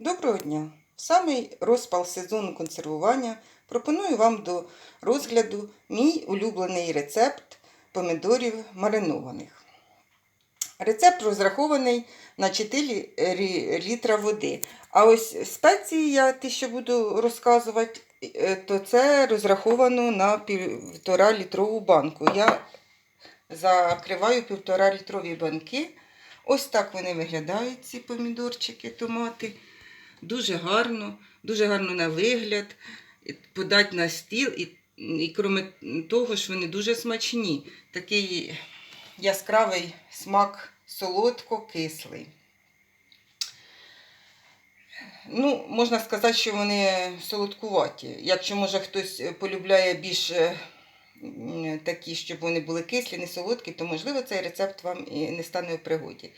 Доброго дня! В самий розпал сезону консервування пропоную вам до розгляду мій улюблений рецепт помідорів маринованих. Рецепт розрахований на 4 літра води. А ось спеції, я ті, що буду розказувати, е, то це розраховано на півтора літрову банку. Я закриваю півтора літрові банки. Ось так вони виглядають, ці помідорчики, томати. Дуже гарно, дуже гарно на вигляд, і подать на стіл, і, і крім того, що вони дуже смачні. Такий яскравий смак солодко-кислий. Ну, можна сказати, що вони солодкуваті. Якщо, може, хтось полюбляє більш е, такі, щоб вони були кислі, не солодкі, то, можливо, цей рецепт вам і не стане в пригоді.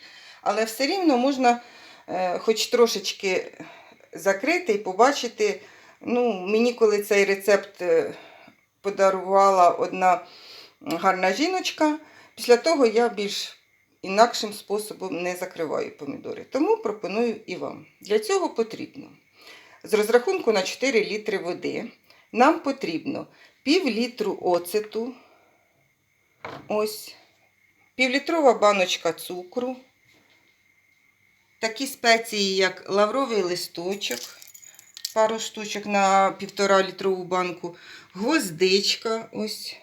Але все рівно можна хоч трошечки закрити і побачити. Ну, мені коли цей рецепт е, подарувала одна гарна жіночка, після того я більш інакшим способом не закриваю помідори. Тому пропоную і вам. Для цього потрібно з розрахунку на 4 літри води нам потрібно пів літру оцету, ось, півлітрова баночка цукру, такі спеції, як лавровий листочок, пару штучок на півтора літрову банку, гвоздичка, ось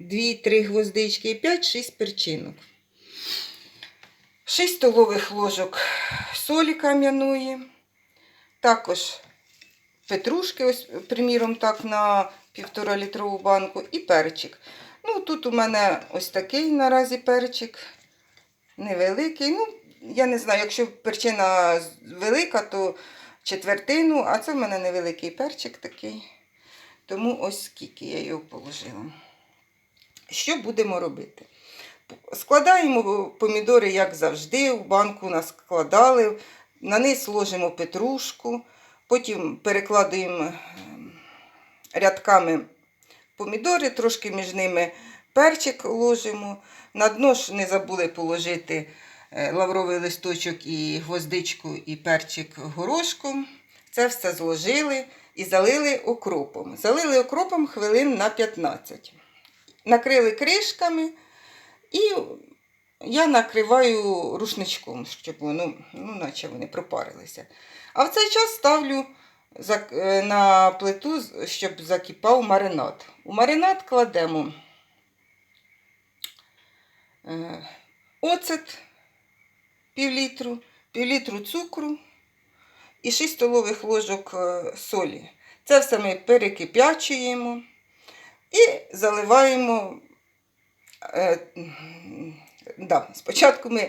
2-3 гвоздички і 5-6 перчинок. 6 столових ложок солі кам'яної, також петрушки, ось, приміром, так, на півтора літрову банку, і перчик. Ну, тут у мене ось такий наразі перчик, невеликий. Ну, я не знаю, якщо перчина велика, то четвертину, а це в мене невеликий перчик такий. Тому ось скільки я його положила. Що будемо робити? Складаємо помідори, як завжди, в банку наскладали, на низ ложимо петрушку, потім перекладуємо ем, рядками помідори, трошки між ними перчик ложимо. На дно ж не забули положити лавровий листочок і гвоздичку, і перчик горошком. Це все зложили і залили окропом. Залили окропом хвилин на 15. Накрили кришками і я накриваю рушничком, щоб воно, ну, наче вони пропарилися. А в цей час ставлю е, на плиту, щоб закипав маринад. У маринад кладемо е, оцет півлітру, півлітру цукру і 6 столових ложок е, солі. Це все ми перекип'ячуємо і заливаємо. Е, да, спочатку ми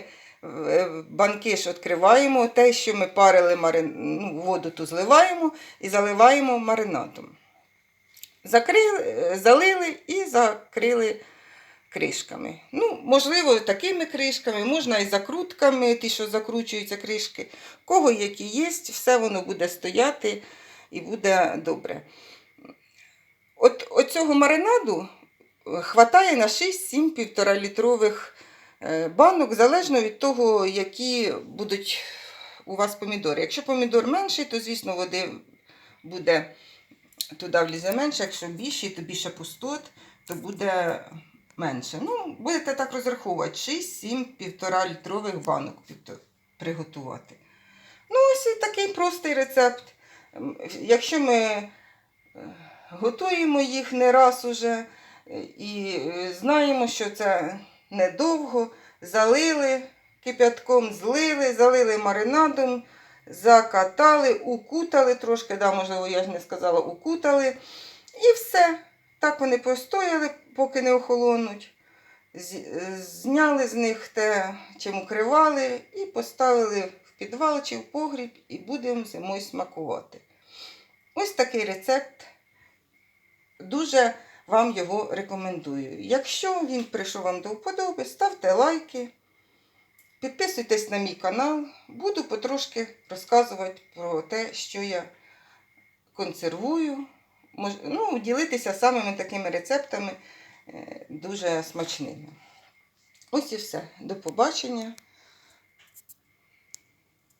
е, банки відкриваємо, те, що ми парили марин... ну, воду ту зливаємо і заливаємо маринадом. Закрили, залили і закрили кришками. Ну, можливо, такими кришками, можна і закрутками, ті, що закручуються кришки. Кого які є, все воно буде стояти і буде добре. От, от цього маринаду е, хватає на 6-7 півторалітрових е, банок, залежно від того, які будуть у вас помідори. Якщо помідор менший, то, звісно, води буде туди влізе менше. Якщо більший, то більше пустот, то буде менше. Ну, будете так розраховувати: 6-7 півтора літрових банок приготувати. Ну, ось і такий простий рецепт. Якщо ми е, готуємо їх не раз уже е, і е, знаємо, що це недовго, залили кип'ятком, злили, залили маринадом, закатали, укутали трошки, да, можливо, я ж не сказала, укутали. І все. Так вони постояли, поки не охолонуть. Е, Зняли з них те, чим укривали, і поставили в підвал чи в погріб, і будемо зимою смакувати. Ось такий рецепт. Дуже вам його рекомендую. Якщо він прийшов вам до вподоби, ставте лайки, підписуйтесь на мій канал. Буду потрошки розказувати про те, що я консервую. Ну, ділитися самими такими рецептами е, дуже смачними. Ось і все. До побачення.